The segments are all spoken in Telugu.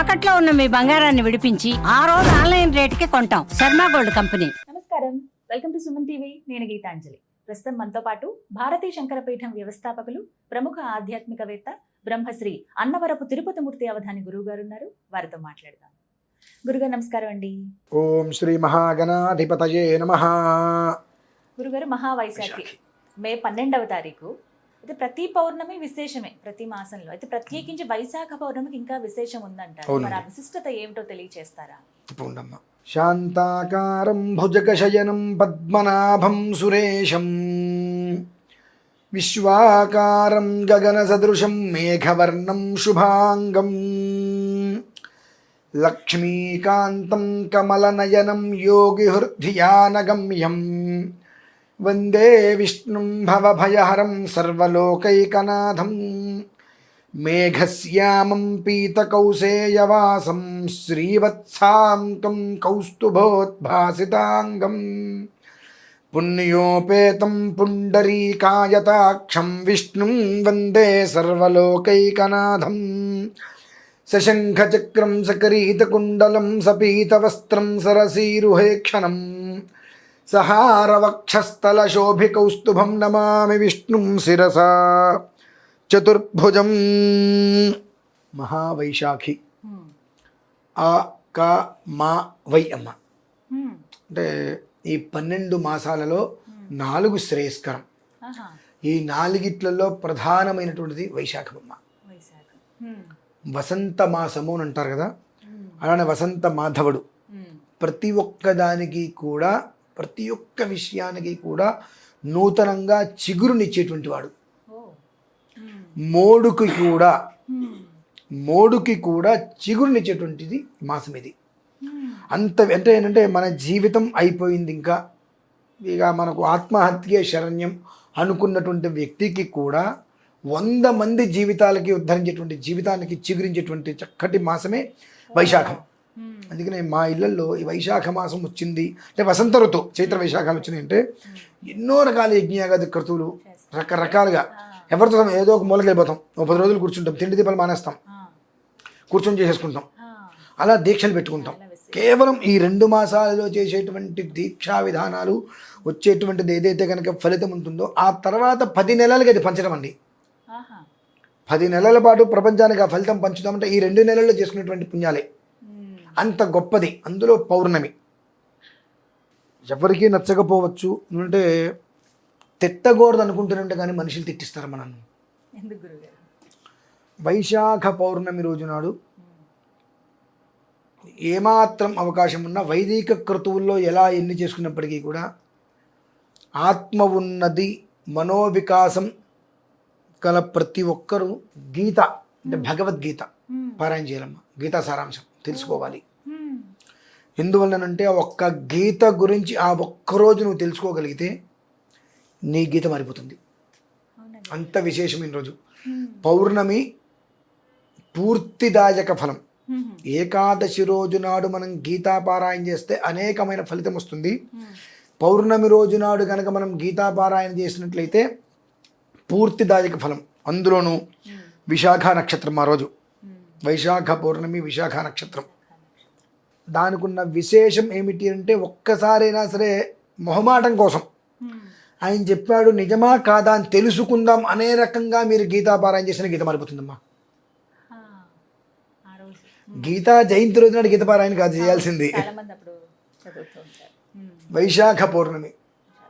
తాకట్లో ఉన్న మీ బంగారాన్ని విడిపించి ఆ రోజు ఆన్లైన్ రేటుకి కొంటాం. Sharma gold company. నమస్కారం. Welcome to Suman TV. నేను గీతాంజలి. ప్రస్తుతం మనతో పాటు భారతీ శంకరపీఠం వ్యవస్థాపకులు ప్రముఖ ఆధ్యాత్మికవేత్త బ్రహ్మశ్రీ అన్నవరపు తిరుపతిమూర్తి అవధాని గురువు గారు ఉన్నారు. వారితో మాట్లాడదాం. గురుగారు నమస్కారం అండి. ఓం శ్రీ మహాగణాధిపతయే నమ. గురుగారు మహావైశాఖి. మే పన్నెండవ తారీఖు. అయితే ప్రతి పౌర్ణమి విశేషమే ప్రతి మాసంలో. అయితే ప్రత్యేకించి వైశాఖ పౌర్ణమికి ఇంకా విశేషం ఉందంటారు. మరి ఆ విశిష్టత ఏమిటో తెలియచేస్తారా? ఉండమ్మ శాంతాకారం భుజగశయనం పద్మనాభం సురేశం. విశ్వాకారం గగనసదృశం మేఘవర్ణం శుభాంగం. లక్ష్మీకాంతం కమలనయనం యోగిహృద్ధియానగమ్యం. వందే విష్ణుం భవభయహరం సర్వలోకైకనాథం. మేఘశ్యామం పీతకౌసేయవాసం శ్రీవత్సాంకం కౌస్తుభోద్భాసితాంగం. పుణ్యోపేతం పుండరీకాయతాక్షం విష్ణుం వందే సర్వలోకైకనాథం. సశంఖచక్రం సకరీతకుండలం సపీతవస్త్రం సరసీరుహేక్షణం. సహారవక్షస్థలశోభికౌస్తుభం నమామి విష్ణుం శిరసా చతుర్భుజం మహావైశాఖి. ఆ క మా వై అమ్మ. అంటే ఈ పన్నెండు మాసాలలో నాలుగు శ్రేయస్కరం. ఈ నాలుగిట్లలో ప్రధానమైనటువంటిది వైశాఖమమ్మ వైశాఖం హ్మ్. వసంత మాసము అని అంటారు కదా. అలానే వసంత మాధవుడు. ప్రతి ఒక్క దానికి కూడా ప్రతి ఒక్క విషయానికి కూడా నూతనంగా చిగురునిచ్చేటువంటి వాడు. మోడుకి కూడా. మోడుకి కూడా చిగురునిచ్చేటువంటిది మాసం ఇది. అంత అంటే ఏంటంటే మన జీవితం అయిపోయింది ఇంకా ఇక మనకు ఆత్మహత్యే శరణ్యం అనుకున్నటువంటి వ్యక్తికి కూడా వంద మంది జీవితాలకి ఉద్ధరించేటువంటి జీవితానికి చిగురించేటువంటి చక్కటి మాసమే వైశాఖం. అందుకనే మా ఇళ్ళలో ఈ వైశాఖ మాసం వచ్చింది అంటే వసంత ఋతువు చైత్ర వైశాఖాలు వచ్చినాయి అంటే ఎన్నో రకాల యజ్ఞయాగాది క్రతువులు రకరకాలుగా ఎవరితో ఏదో ఒక మూలకి వెళ్ళిపోతాం ఒక పది రోజులు కూర్చుంటాం తిండి దీపాలు మానేస్తాం. కూర్చొని చేసేసుకుంటాం. అలా దీక్షలు పెట్టుకుంటాం. కేవలం ఈ రెండు మాసాలలో చేసేటువంటి దీక్షా విధానాలు వచ్చేటువంటిది ఏదైతే కనుక ఫలితం ఉంటుందో ఆ తర్వాత పది నెలలకి అది పంచడం అండి. పది నెలల పాటు ప్రపంచానికి ఆ ఫలితం పంచుదామంటే ఈ రెండు నెలల్లో చేసుకునేటువంటి పుణ్యాలే. అంత గొప్పది. అందులో పౌర్ణమి. ఎవరికీ నచ్చకపోవచ్చు. అంటే తిట్టకూడదు అనుకుంటున్నట్టు కానీ మనుషులు తిట్టిస్తారు మనల్ని. వైశాఖ పౌర్ణమి రోజు నాడు ఏమాత్రం అవకాశం ఉన్నా వైదిక క్రతువుల్లో ఎలా ఎన్ని చేసుకున్నప్పటికీ కూడా ఆత్మ ఉన్నది మనోవికాసం గల ప్రతి ఒక్కరూ గీత అంటే భగవద్గీత. పారాయణ చేయాలమ్మ. గీతా సారాంశం. తెలుసుకోవాలి. ఎందువల్లనంటే ఒక్క గీత గురించి ఆ ఒక్క రోజు నువ్వు తెలుసుకోగలిగితే నీ గీత మారిపోతుంది. అంత విశేషమైన రోజు. పౌర్ణమి పూర్తిదాయక ఫలం. ఏకాదశి రోజు నాడు మనం గీతాపారాయణ చేస్తే అనేకమైన ఫలితం వస్తుంది. పౌర్ణమి రోజు నాడు కనుక మనం గీతాపారాయణ చేసినట్లయితే పూర్తిదాయక ఫలం అందులోనూ. విశాఖ నక్షత్రం ఆ రోజు. వైశాఖ పౌర్ణమి విశాఖ నక్షత్రం. దానికి ఉన్న విశేషం ఏమిటి అంటే ఒక్కసారైనా సరే మొహమాటం కోసం. ఆయన చెప్పాడు నిజమా కాదా అని తెలుసుకుందాం అనే రకంగా మీరు గీతాపారాయణ చేసిన గీత మారిపోతుందమ్మా. గీతా జయంతి రోజు నాడు గీతపారాయణ కాదు చేయాల్సింది. వైశాఖ పౌర్ణమి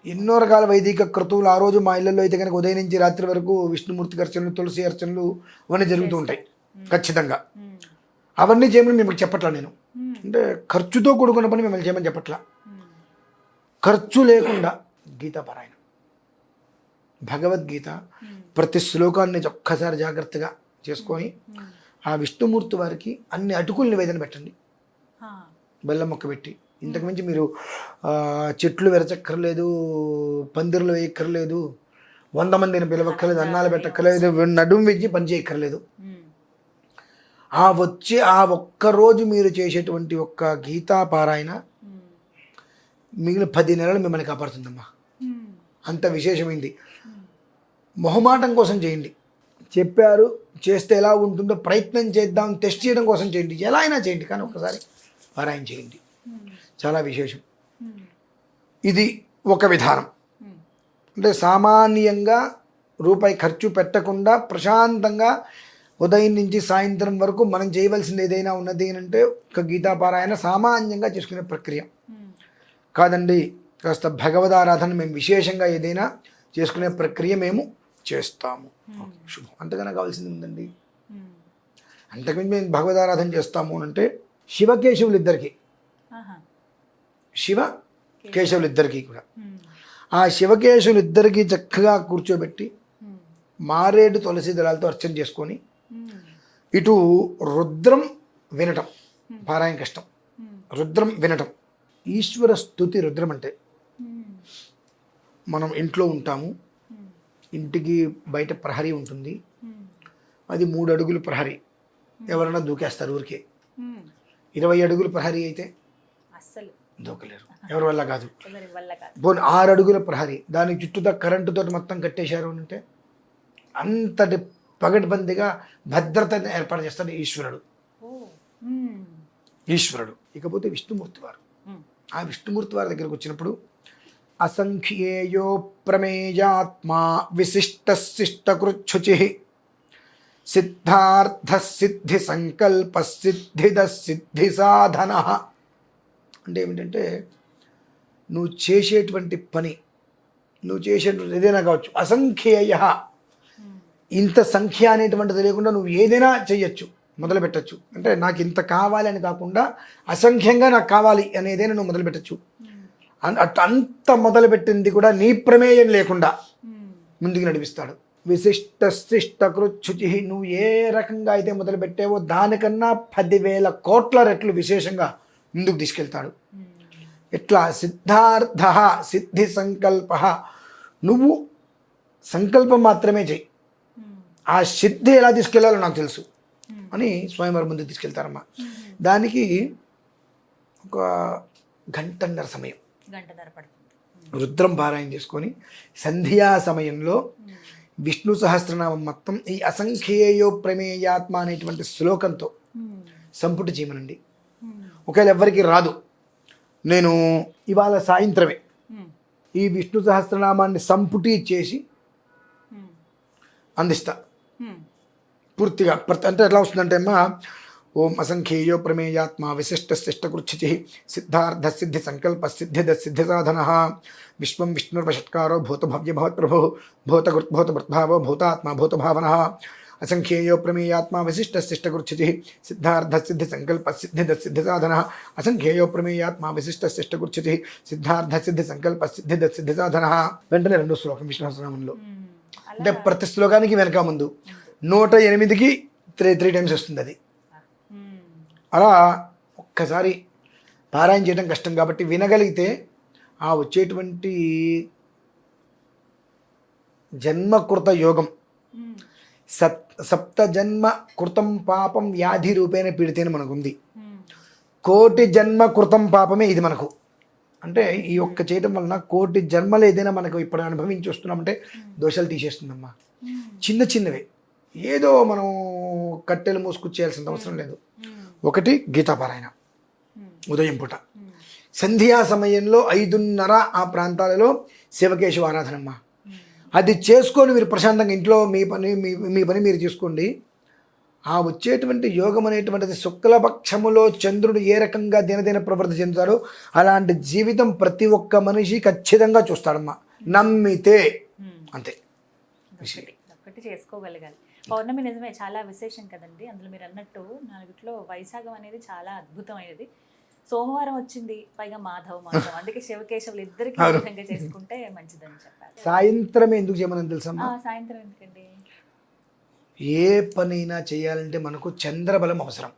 ఎన్నో రకాల వైదిక క్రతువులు ఆ రోజు మా ఇళ్ళలో అయితే కనుక ఉదయం నుంచి రాత్రి వరకు విష్ణుమూర్తికి అర్చనలు తులసి అర్చనలు అవన్నీ జరుగుతూ ఉంటాయి. ఖచ్చితంగా. అవన్నీ చేయమని మిమ్మల్ని చెప్పట్లా నేను. అంటే ఖర్చుతో కూడుకున్న పని మిమ్మల్ని చేయమని చెప్పట్లా. ఖర్చు లేకుండా గీతాపారాయణ భగవద్గీత హ్మ్. ప్రతి శ్లోకాన్ని ఒక్కసారి జాగ్రత్తగా చేసుకొని. ఆ విష్ణుమూర్తి వారికి అన్ని అటుకులు నివేదన పెట్టండి. బెల్లం మొక్క పెట్టి ఇంతకు మించి మీరు చెట్లు విరచక్కర్లేదు పందిర్లు వేయక్కర్లేదు వంద మందిని పిలవక్కర్లేదు అన్నాలు పెట్టక్కర్లేదు నడుము వెచ్చి పని చేయక్కర్లేదు. ఆ వచ్చే ఆ ఒక్క రోజు మీరు చేసేటువంటి ఒక్క గీతా పారాయణ. మిగిలిన పది నెలలు మిమ్మల్ని కాపాడుతుందమ్మా. అంత విశేషమైంది. మొహమాటం కోసం చేయండి. చెప్పారు. చేస్తే ఎలా ఉంటుందో ప్రయత్నం చేద్దాం టెస్ట్ చేయడం కోసం చేయండి. ఎలా అయినా చేయండి కానీ ఒక్కసారి పారాయణ చేయండి. చాలా విశేషం. ఇది ఒక విధానం. అంటే సామాన్యంగా రూపాయి ఖర్చు పెట్టకుండా ప్రశాంతంగా ఉదయం నుంచి సాయంత్రం వరకు మనం చేయవలసింది ఏదైనా ఉన్నది అని అంటే ఒక గీతాపారాయణ సామాన్యంగా చేసుకునే ప్రక్రియ. కాదండి కాస్త భగవదారాధన మేము విశేషంగా ఏదైనా చేసుకునే ప్రక్రియ మేము చేస్తాము. ఓకే, శుభం. అంతకన్నా కావాల్సింది ఉందండి. అంతకుమించి మేము భగవదారాధన చేస్తాము అని అంటే శివకేశవులు ఇద్దరికి శివ కేశవులు ఇద్దరికి కూడా ఆ శివకేశవులు ఇద్దరికి చక్కగా కూర్చోబెట్టి మారేడు తులసి దళాలతో అర్చన చేసుకొని ఇటు రుద్రం వినటం పారాయణ కష్టం. రుద్రం వినటం. ఈశ్వర స్థుతి రుద్రం అంటే మనం ఇంట్లో ఉంటాము ఇంటికి బయట ప్రహరీ ఉంటుంది. అది మూడు అడుగులు ప్రహరీ. ఎవరైనా దూకేస్తారు ఊరికే. ఇరవై అడుగులు ప్రహరీ అయితే దూకలేరు. ఎవరి వల్ల కాదు. పోనీ ఆరు అడుగుల ప్రహరీ. దానికి చుట్టూతా కరెంటుతో మొత్తం కట్టేశారు అని అంటే అంతటి పగడ్బందీగా భద్రతను ఏర్పాటు చేస్తాడు ఈశ్వరుడు. ఈశ్వరుడు ఇకపోతే విష్ణుమూర్తి వారు. ఆ విష్ణుమూర్తి వారి దగ్గరకు వచ్చినప్పుడు అసంఖ్యేయో ప్రమేయాత్మా విశిష్ట శిష్టకృచ్ఛుచి సిద్ధార్థ సిద్ధి సంకల్ప సిద్ధిద సిద్ధి సాధన అంటే ఏమిటంటే నువ్వు చేసేటువంటి పని నువ్వు చేసేటువంటి ఏదైనా కావచ్చు అసంఖ్యేయ ఇంత సంఖ్య అనేటువంటిది లేకుండా నువ్వు ఏదైనా చెయ్యొచ్చు మొదలు పెట్టచ్చు అంటే నాకు ఇంత కావాలి అని కాకుండా అసంఖ్యంగా నాకు కావాలి అని ఏదైనా నువ్వు మొదలు పెట్టచ్చు అంత మొదలుపెట్టింది కూడా నీ ప్రమేయం లేకుండా. ముందుకు నడిపిస్తాడు విశిష్ట శిష్ట కృచ్ఛుచి నువ్వు ఏ రకంగా అయితే మొదలు పెట్టావో దానికన్నా పదివేల కోట్ల రెట్లు విశేషంగా ముందుకు తీసుకెళ్తాడు. ఎట్లా సిద్ధార్థ సిద్ధి సంకల్ప నువ్వు సంకల్పం మాత్రమే చెయ్యి మ్మ్. ఆ సిద్ధి ఎలా తీసుకెళ్ళాలో నాకు తెలుసు. అని స్వయంవరం ముందుకు తీసుకెళ్తారమ్మా. దానికి ఒక గంటన్నర సమయం. రుద్రం పారాయణ చేసుకొని సంధ్యా సమయంలో విష్ణు సహస్రనామం మొత్తం ఈ అసంఖ్యేయో ప్రమేయాత్మ అనేటువంటి శ్లోకంతో. సంపుటి చేయమనండి. ఒకవేళ ఎవ్వరికి రాదు. నేను ఇవాళ సాయంత్రమే. ఈ విష్ణు సహస్రనామాన్ని సంపుటి చేసి మ్మ్. పూర్తిగా ప్రతి అంటే ఎట్లా వస్తుందంటే అమ్మా ఓం అసంఖ్యేయో ప్రమేయాత్మ విశిష్ట శిష్టకృచ్ఛి సిద్ధార్థ సిద్ధి సంకల్ప సిద్ధిద సిద్ధి సాధన. విశ్వం విష్ణుర్వషట్కారో భూతభవ్య భవత్ప్రభు భూతకృత్భూతభృద్భావో భూతాత్మ భూతభావన అసంఖ్యేయో ప్రమేయాత్మ విశిష్ట శిష్టకృచ్ఛి సిద్ధార్థ సిద్ధి సంకల్ప సిద్ధిద సిద్ధి సాధన. అసంఖ్యేయో ప్రమేయాత్మ విశిష్ట శిష్టకృచ్ఛి సిద్ధార్థ సిద్ధి సంకల్ప సిద్ధిద సిద్ధి సాధన. వెంటనే రెండు శ్లోకం విష్ణు సహస్రనామంలో. అంటే ప్రతి శ్లోకానికి వెనక ముందు నూట ఎనిమిదికి త్రీ త్రీ టైమ్స్ వస్తుంది అది. అలా ఒక్కసారి పారాయణ చేయడం కష్టం కాబట్టి వినగలిగితే ఆ వచ్చేటువంటి జన్మకృత యోగం. సప్ సత్ సప్త జన్మ కృతం పాపం వ్యాధి రూపేణ పీడితేనే మనకు ఉంది కోటి జన్మ కృతం పాపమే ఇది మనకు. అంటే ఈ ఒక్క చేయడం వలన కోటి జన్మలు ఏదైనా మనకు ఇప్పుడు అనుభవించి వస్తున్నామంటే దోషాలు తీసేస్తుందమ్మా మ్మ్. చిన్న చిన్నవే ఏదో మనం కట్టెలు మూసుకొచ్చేయాల్సిన అవసరం లేదు. ఒకటి గీతాపారాయణ. ఉదయం పూట. సంధ్యా సమయంలో ఐదున్నర ఆ ప్రాంతాలలో శివకేశవ ఆరాధనమ్మ మ్మ్. అది చేసుకొని మీరు ప్రశాంతంగా ఇంట్లో మీ పని మీ మీ పని మీరు చేసుకోండి ఆ వచ్చేటువంటి యోగం అనేటువంటిది శుక్లపక్షములో చంద్రుడు ఏ రకంగా దినదిన ప్రవృద్ధి చెందుతాడో అలాంటి జీవితం ప్రతి ఒక్క మనిషి ఖచ్చితంగా చూస్తాడమ్మా. నమ్మితే. మ్మ్. అంతే. చేసుకోగలగాలి. పౌర్ణమి నిజమే చాలా విశేషం కదండి. అందులో మీరు అన్నట్టు నాలుగుట్లో వైశాఖం అనేది చాలా అద్భుతమైనది. సోమవారం వచ్చింది పైగా మాధవ మాసం. అందుకే శివకేశవులు ఇద్దరికి చేసుకుంటే మంచిదని చెప్పారు. సాయంత్రమే ఎందుకు చేయమని తెలుసమ్మా? ఆ, సాయంత్రం ఎందుకండి? ఏ పనైనా చేయాలంటే మనకు చంద్రబలం అవసరం.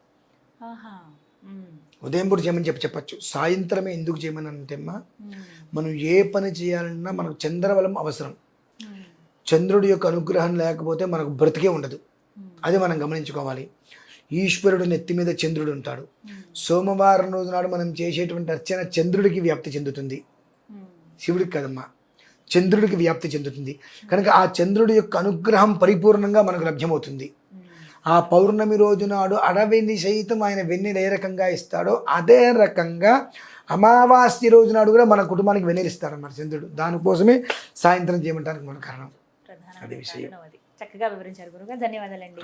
ఉదయం పూట చేయమని చెప్పి చెప్పచ్చు సాయంత్రమే ఎందుకు చేయమని అంటే అమ్మా మ్మ్. మనం ఏ పని చేయాలన్నా మనకు చంద్రబలం అవసరం. చంద్రుడి యొక్క అనుగ్రహం లేకపోతే మనకు బ్రతికే ఉండదు. అది మనం గమనించుకోవాలి ఈశ్వరుడు నెత్తి మీద చంద్రుడు ఉంటాడు. సోమవారం రోజు నాడు మనం చేసేటువంటి అర్చన చంద్రుడికి వ్యాప్తి చెందుతుంది. శివుడికి కదమ్మా చంద్రుడికి వ్యాప్తి చెందుతుంది కనుక ఆ చంద్రుడి యొక్క అనుగ్రహం పరిపూర్ణంగా మనకు లభ్యమవుతుంది. ఆ పౌర్ణమి రోజు నాడు అడవిని సైతం ఆయన వెన్నెల ఏ రకంగా ఇస్తాడో అదే రకంగా అమావాస్య రోజు నాడు కూడా మన కుటుంబానికి వెన్నెలు ఇస్తారన్నమాట చంద్రుడు దానికోసమే సాయంత్రం చేయమంటానికి మన కారణం అది విషయం. చక్కగా వివరించారు గురుగారు ధన్యవాదాలండి.